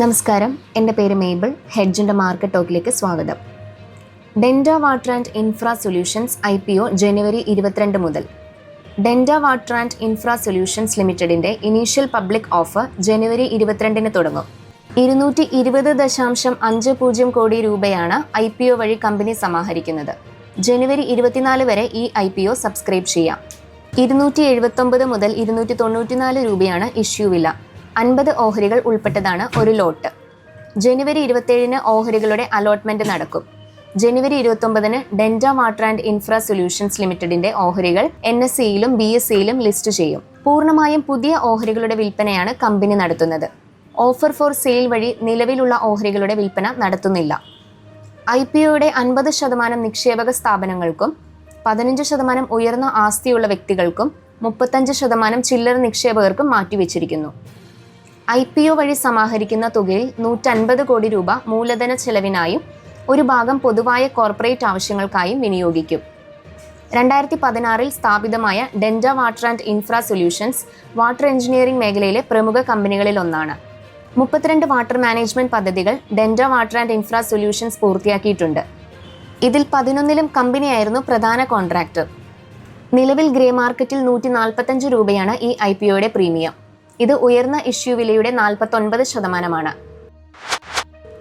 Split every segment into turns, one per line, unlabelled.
നമസ്കാരം. എന്റെ പേര് മേബിൾ. ഹെഡ്ജിന്റെ മാർക്കറ്റ് ടോക്കിലേക്ക് സ്വാഗതം. Denta water and infra solutions I P O ജനുവരി ഇരുപത്തിരണ്ട് മുതൽ. Denta water and infra solutions ലിമിറ്റഡിന്റെ ഇനീഷ്യൽ പബ്ലിക് ഓഫർ ജനുവരി ഇരുപത്തിരണ്ടിന് തുടങ്ങും. ഇരുന്നൂറ്റി ഇരുപത് ദശാംശം അഞ്ച് പൂജ്യം കോടി രൂപയാണ് ഐ പി ഒ വഴി കമ്പനി സമാഹരിക്കുന്നത്. ജനുവരി ഇരുപത്തിനാല് വരെ ഈ ഐ പി ഒ സബ്സ്ക്രൈബ് ചെയ്യാം. ഇരുന്നൂറ്റി എഴുപത്തൊമ്പത് മുതൽ ഇരുന്നൂറ്റി തൊണ്ണൂറ്റിനാല് രൂപയാണ് ഇഷ്യൂ വില. അൻപത് ഓഹരികൾ ഉൾപ്പെട്ടതാണ് ഒരു ലോട്ട്. ജനുവരി ഇരുപത്തേഴിന് ഓഹരികളുടെ അലോട്ട്മെന്റ് നടക്കും. ജനുവരി ഇരുപത്തൊമ്പതിന് Denta water and infra solutions ലിമിറ്റഡിന്റെ ഓഹരികൾ എൻ എസ് സിയിലും ബി എസ് സിയിലും ലിസ്റ്റ് ചെയ്യും. പൂർണമായും പുതിയ ഓഹരികളുടെ വിൽപ്പനയാണ് കമ്പനി നടത്തുന്നത്. ഓഫർ ഫോർ സെയിൽ വഴി നിലവിലുള്ള ഓഹരികളുടെ വിൽപ്പന നടത്തുന്നില്ല. ഐ പി ഒയുടെ അൻപത് ശതമാനം നിക്ഷേപക സ്ഥാപനങ്ങൾക്കും പതിനഞ്ച് ശതമാനം ഉയർന്ന ആസ്തിയുള്ള വ്യക്തികൾക്കും മുപ്പത്തഞ്ച് ശതമാനം ചില്ലറ നിക്ഷേപകർക്കും മാറ്റിവെച്ചിരിക്കുന്നു. ഐ പി ഒ വഴി സമാഹരിക്കുന്ന തുകയിൽ നൂറ്റൻപത് കോടി രൂപ മൂലധന ചെലവിനായും ഒരു ഭാഗം പൊതുവായ കോർപ്പറേറ്റ് ആവശ്യങ്ങൾക്കായും വിനിയോഗിക്കും. രണ്ടായിരത്തി പതിനാറിൽ സ്ഥാപിതമായ Denta water and infra solutions water engineering മേഖലയിലെ പ്രമുഖ കമ്പനികളിൽ ഒന്നാണ്. മുപ്പത്തിരണ്ട് വാട്ടർ മാനേജ്മെന്റ് പദ്ധതികൾ Denta water and infra solutions പൂർത്തിയാക്കിയിട്ടുണ്ട്. ഇതിൽ പതിനൊന്നിലും കമ്പനിയായിരുന്നു പ്രധാന കോൺട്രാക്ടർ. നിലവിൽ ഗ്രേ മാർക്കറ്റിൽ നൂറ്റി നാൽപ്പത്തഞ്ച് രൂപയാണ് ഈ ഐ പി ഒയുടെ പ്രീമിയം. ഇത് ഉയർന്ന ഇഷ്യൂ വിലയുടെ നാൽപ്പത്തൊൻപത് ശതമാനമാണ്.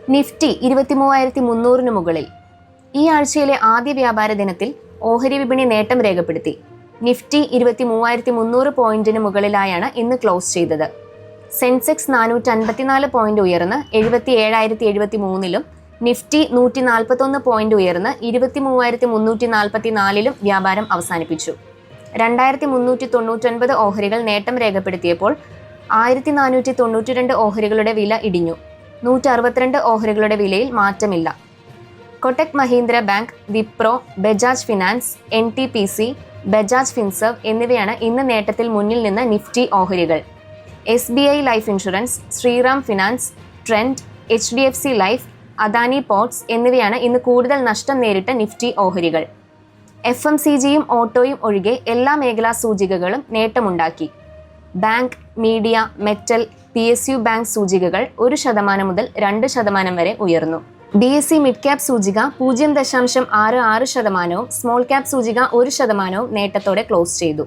നിഫ്റ്റി ഇരുപത്തി മൂവായിരത്തി മുന്നൂറിന് മുകളിൽ. ഈ ആഴ്ചയിലെ ആദ്യ വ്യാപാര ദിനത്തിൽ ഓഹരി വിപണി നേട്ടം രേഖപ്പെടുത്തി. നിഫ്റ്റി ഇരുപത്തി മൂവായിരത്തി മുന്നൂറ് പോയിന്റിന് മുകളിലായാണ് ഇന്ന് ക്ലോസ് ചെയ്തത്. സെൻസെക്സ് നാനൂറ്റി അൻപത്തിനാല് പോയിന്റ് ഉയർന്ന് എഴുപത്തി ഏഴായിരത്തി എഴുപത്തി മൂന്നിലും നിഫ്റ്റി നൂറ്റി നാൽപ്പത്തൊന്ന് പോയിന്റ് ഉയർന്ന് ഇരുപത്തി മൂവായിരത്തി മുന്നൂറ്റി നാൽപ്പത്തി നാലിലും വ്യാപാരം അവസാനിപ്പിച്ചു. രണ്ടായിരത്തി മുന്നൂറ്റി തൊണ്ണൂറ്റൊൻപത് ഓഹരികൾ നേട്ടം രേഖപ്പെടുത്തിയപ്പോൾ ആയിരത്തി നാനൂറ്റി തൊണ്ണൂറ്റി രണ്ട് ഓഹരികളുടെ വില ഇടിഞ്ഞു. നൂറ്റി അറുപത്തിരണ്ട് ഓഹരികളുടെ വിലയിൽ മാറ്റമില്ല. Kotak Mahindra bank Wipro Bajaj finance N T P C Bajaj Finserv എന്നിവയാണ് ഇന്ന് നേട്ടത്തിൽ മുന്നിൽ നിന്ന് നിഫ്റ്റി ഓഹരികൾ. S B I life insurance Shriram finance Trent H D F C life Adani ports എന്നിവയാണ് ഇന്ന് കൂടുതൽ നഷ്ടം നേരിട്ട നിഫ്റ്റി ഓഹരികൾ. എഫ് എം സി ജിയും ഓട്ടോയും ഒഴികെ എല്ലാ മേഖലാ സൂചികകളും നേട്ടമുണ്ടാക്കി. Bank media metal P S U bank സൂചികകൾ ഒരു ശതമാനം മുതൽ രണ്ട് ശതമാനം വരെ ഉയർന്നു. B S C mid cap സൂചിക പൂജ്യം ദശാംശം ആറ് ആറ് ശതമാനവും സ്മോൾ ക്യാപ് സൂചിക ഒരു ശതമാനവും നേട്ടത്തോടെ ക്ലോസ് ചെയ്തു.